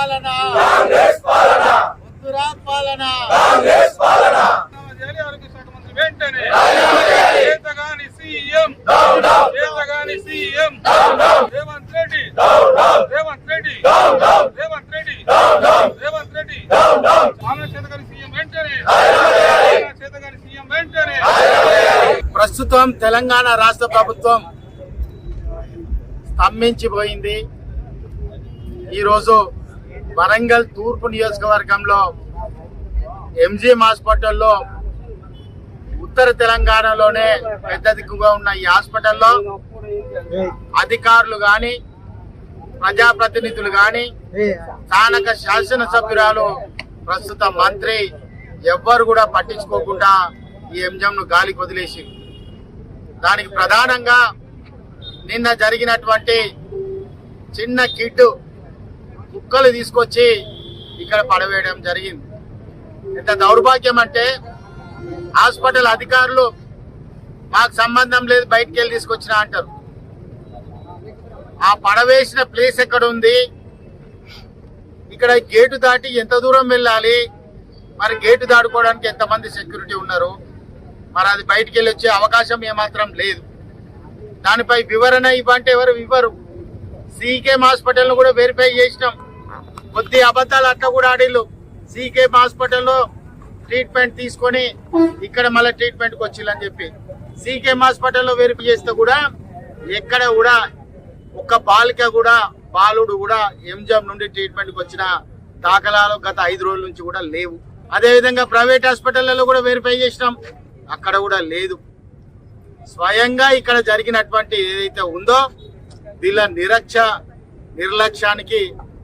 పాలన. వద్దురా పాలన. చేయాలి ఆరోగ్య శాఖ మంత్రి వెంటనే చేతగాని సీఎం. చేతగాని సీఎం. రేవంత్ రెడ్డి. రేవంత్ రెడ్డి. రేవంత్ రెడ్డి. రేవంత్ రెడ్డి. ఆమె చేతగాని సీఎం వెంటనే. చేతగాని సీఎం వెంటనే. ప్రస్తుతం తెలంగాణ రాష్ట్ర ప్రభుత్వం స్తంభించిపోయింది. ఈరోజు వరంగల్ తూర్పు నియోజకవర్గంలో ఎంజిఎం హాస్పిటల్లో ఉత్తర తెలంగాణలోనే పెద్ద దిక్కుగా ఉన్న ఈ హాస్పిటల్లో అధికారులు కానీ ప్రజాప్రతినిధులు కానీ స్థానిక శాసనసభ్యురాలు ప్రస్తుత మంత్రి ఎవ్వరు కూడా పట్టించుకోకుండా ఈ ఎంజం గాలికి వదిలేసి. దానికి ప్రధానంగా నిన్న జరిగినటువంటి చిన్న కిడ్డు కుక్కలు తీసుకొచ్చి ఇక్కడ పడవేయడం జరిగింది. ఎంత దౌర్భాగ్యం అంటే హాస్పిటల్ అధికారులు మాకు సంబంధం లేదు బయటికి వెళ్ళి తీసుకొచ్చిన అంటారు. ఆ పడవేసిన ప్లేస్ ఎక్కడ ఉంది ఇక్కడ గేటు దాటి ఎంత దూరం వెళ్ళాలి? మరి గేటు దాటుకోవడానికి ఎంతమంది సెక్యూరిటీ ఉన్నారు? మరి అది బయటికి వెళ్ళి వచ్చే అవకాశం ఏమాత్రం లేదు. దానిపై వివరణ ఇవ్వంటే ఎవరు ఇవ్వరు. సీకేఎం హాస్పిటల్ను కూడా వెరిఫై చేసినాం. కొద్ది అబద్ధాలు అట్లా కూడా ఆడిల్లు. సీకేఎం హాస్పిటల్లో ట్రీట్మెంట్ తీసుకొని ఇక్కడ మళ్ళీ ట్రీట్మెంట్కి వచ్చిల్లని చెప్పి. సీకేఎం హాస్పిటల్లో వెరిఫై చేస్తే కూడా ఎక్కడ కూడా ఒక్క బాలిక కూడా బాలుడు కూడా ఎంజామ్ నుండి ట్రీట్మెంట్కి వచ్చిన దాఖలాలు గత ఐదు రోజుల నుంచి కూడా లేవు. అదే విధంగా ప్రైవేట్ హాస్పిటల్లో కూడా వెరిఫై చేసినాం. అక్కడ కూడా లేదు. స్వయంగా ఇక్కడ జరిగినటువంటి ఏదైతే ఉందో వీళ్ళ నిరక్ష నిర్లక్ష్యానికి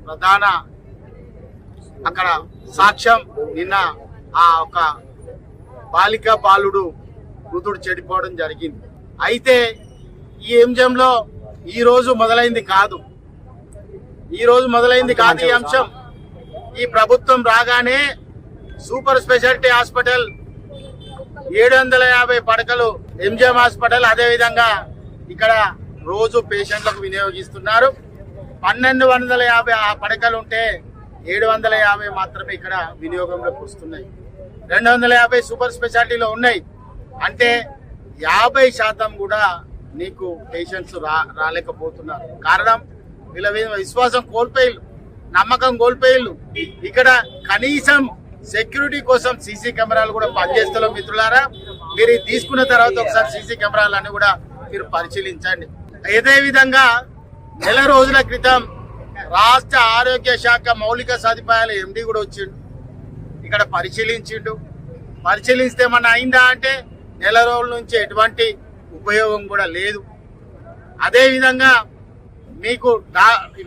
ప్రధాన అక్కడ సాక్ష్యం నిన్న ఆ ఒక బాలిక బాలుడు కూతుడు చెడిపోవడం జరిగింది. అయితే ఈ అంశంలో ఈ రోజు మొదలైంది కాదు. ఈ రోజు మొదలైంది కాదు ఈ అంశం. ఈ ప్రభుత్వం రాగానే సూపర్ స్పెషాలిటీ హాస్పిటల్ ఏడు వందల యాభై పడకలు ఎంజిఎం హాస్పిటల్ అదే విధంగా ఇక్కడ రోజు పేషెంట్లకు వినియోగిస్తున్నారు. పన్నెండు వందల యాభై పడకలు ఉంటే ఏడు వందల యాభై మాత్రమే ఇక్కడ వినియోగంలోకి వస్తున్నాయి. రెండు వందల యాభై సూపర్ స్పెషాలిటీలో ఉన్నాయి. అంటే యాభై శాతం కూడా నీకు పేషెంట్స్ రా రాలేకపోతున్నారు. కారణం వీళ్ళ మీద విశ్వాసం కోల్పోయిల్లు నమ్మకం కోల్పోయిల్లు ఇక్కడ కనీసం సెక్యూరిటీ కోసం సీసీ కెమెరాలు కూడా పనిచేస్తలేవు మిత్రులారా. మీరు తీసుకున్న తర్వాత ఒకసారి సీసీ కెమెరాలన్నీ కూడా మీరు పరిశీలించండి. అదే విధంగా నెల రోజుల క్రితం రాష్ట్ర ఆరోగ్య శాఖ మౌలిక సదుపాయాల ఎండి కూడా వచ్చిండు. ఇక్కడ పరిశీలించిండు. పరిశీలిస్తే మన అయిందా అంటే నెల రోజుల నుంచి ఎటువంటి ఉపయోగం కూడా లేదు. అదే విధంగా మీకు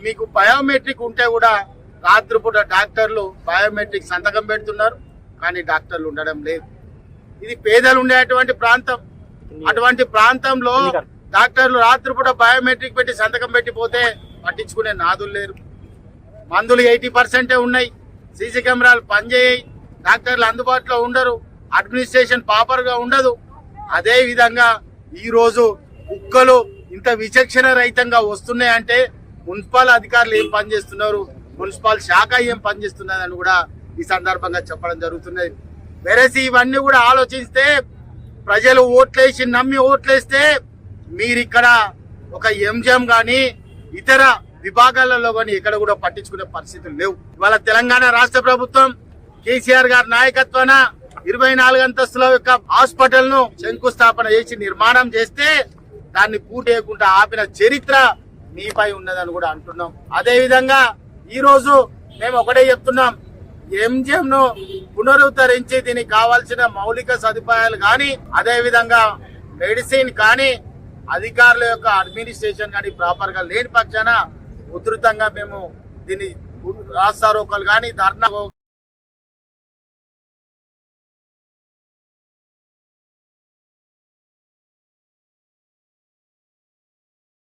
మీకు బయోమెట్రిక్ ఉంటే కూడా రాత్రిపూట డాక్టర్లు బయోమెట్రిక్ సంతకం పెడుతున్నారు. కానీ డాక్టర్లు ఉండడం లేదు. ఇది పేదలు ఉండేటువంటి ప్రాంతం. అటువంటి ప్రాంతంలో డాక్టర్లు రాత్రిపూట బయోమెట్రిక్ పెట్టి సంతకం పెట్టిపోతే పట్టించుకునే నాదులు లేరు. మందులు ఎయిటీ పర్సెంటే ఉన్నాయి. సీసీ కెమెరాలు పనిచేయి డాక్టర్లు అందుబాటులో ఉండరు. అడ్మినిస్ట్రేషన్ ప్రాపర్గా ఉండదు. అదే విధంగా ఈరోజు కుక్కలు ఇంత విచక్షణ రహితంగా వస్తున్నాయంటే మున్సిపల్ అధికారులు ఏం పనిచేస్తున్నారు మున్సిపల్ శాఖ ఏం పనిచేస్తున్నది అని కూడా ఈ సందర్భంగా చెప్పడం జరుగుతున్నది. వెరసి ఇవన్నీ కూడా ఆలోచిస్తే ప్రజలు ఓట్లేసి నమ్మి ఓట్లేస్తే మీరు ఇక్కడ ఒక ఎంజిఎం కానీ ఇతర విభాగాలలో కానీ ఎక్కడ కూడా పట్టించుకునే పరిస్థితులు లేవు. ఇవాళ తెలంగాణ రాష్ట్ర ప్రభుత్వం కేసీఆర్ గారి నాయకత్వాన ఇరవై నాలుగు అంతస్తుల యొక్క హాస్పిటల్ను శంకుస్థాపన చేసి నిర్మాణం చేస్తే దాన్ని పూర్తి చేయకుండా ఆపిన చరిత్ర మీపై ఉన్నదని కూడా అంటున్నాం. అదే విధంగా ఈ రోజు మేము ఒకటే చెప్తున్నాం ఎంజిఎం ను పునరుద్ధరించి దీనికి కావాల్సిన మౌలిక సదుపాయాలు కానీ అదే విధంగా మెడిసిన్ కానీ అధికారుల యొక్క అడ్మినిస్ట్రేషన్ కానీ ప్రాపర్గా లేని పక్షాన ఉధృతంగా మేము దీన్ని రాస్తారోకలు కానీ ధర్నా